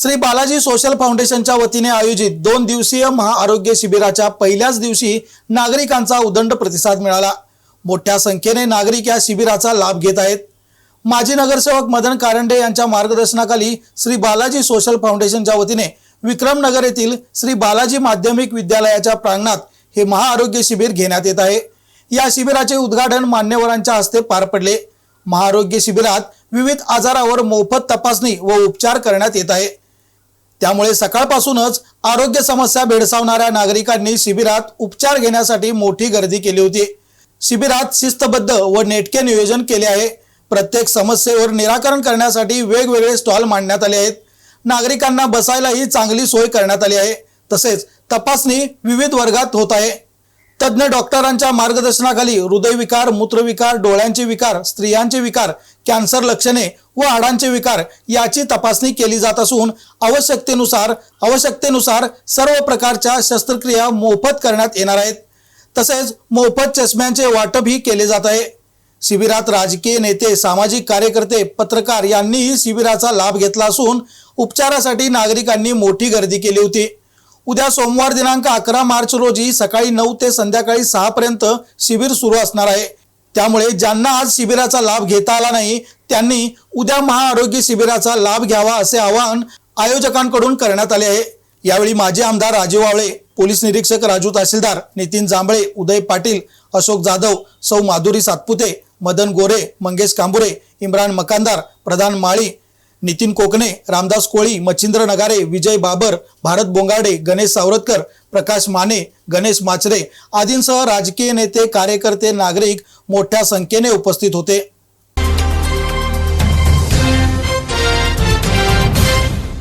Shri Balaji social फाउंडेशनच्या वतीने आयोजित दोन दिवसीय महाआरोग्य शिबिराच्या पहिल्याच दिवशी नागरिकांचा उदंड प्रतिसाद मिळाला. मोठ्या संख्येने नागरिक या शिबिराचा लाभ घेत आहेत. माजी नगरसेवक मदन कारंडे यांच्या मार्गदर्शनाखाली श्री बालाजी सोशल फाउंडेशनच्या वतीने विक्रमनगर येथील श्री बालाजी माध्यमिक विद्यालयाच्या प्रांगणात हे महाआरोग्य शिबिर घेण्यात येत आहे. या शिबिराचे उद्घाटन मान्यवरांच्या हस्ते पार पडले. महाआरोग्य शिबिरात विविध आजारावर मोफत तपासणी व उपचार करण्यात येत आहे. त्यामुळे सकाळपासूनच आरोग्य समस्या भेडसावणाऱ्या नागरिकांनी शिबिरात उपचार घेण्यासाठी मोठी गर्दी केली होती. शिबिरात शिस्तबद्ध व नेटके नियोजन केले आहे. प्रत्येक समस्येवर निराकरण करण्यासाठी वेगवेगळे स्टॉल मांडण्यात आले आहेत. नागरिकांना बसायलाही चांगली सोय करण्यात आली आहे. तसेच तपासणी विविध वर्गात होत आहे. तज्ज्ञ डॉक्टरांच्या मार्गदर्शनाखाली हृदयविकार मूत्रविकार डोळ्यांचे विकार स्त्रियांचे विकार कॅन्सर लक्षणे व हाडांचे विकार याची तपासणी केली जात असून आवश्यकतेनुसार आवश्यकतेनुसार सर्व प्रकारच्या शस्त्रक्रिया मोफत करण्यात येणार आहेत. तसेच मोफत चष्म्यांचे वाटपही केले जात आहे. शिबिरात राजकीय नेते सामाजिक कार्यकर्ते पत्रकार यांनीही शिबिराचा लाभ घेतला असून उपचारासाठी नागरिकांनी मोठी गर्दी केली होती. उद्या सोमवार दिनांक अकरा मार्च रोजी सकाळी नऊ ते संध्याकाळी सहापर्यंत शिबिर सुरू असणार आहे. त्यामुळे ज्यांना आज शिबिराचा लाभ घेता आला नाही त्यांनी उद्या महाआरोग्य शिबिराचा लाभ घ्यावा असे आवाहन आयोजकांकडून करण्यात आले आहे. यावेळी माजी आमदार राजीव आवळे पोलीस निरीक्षक राजू तहसीलदार नितीन जांभळे उदय पाटील अशोक जाधव सौ माधुरी सातपुते मदन गोरे मंगेश कांबुरे इम्रान मकानदार प्रधान माळी नितीन कोकणे रामदास कोळी मच्छिंद्र नगारे विजय बाबर भारत बोंगाडे गणेश सावरतकर प्रकाश माने गणेश माचरे आदींसह राजकीय नेते कार्यकर्ते नागरिक मोठ्या संख्येने उपस्थित होते.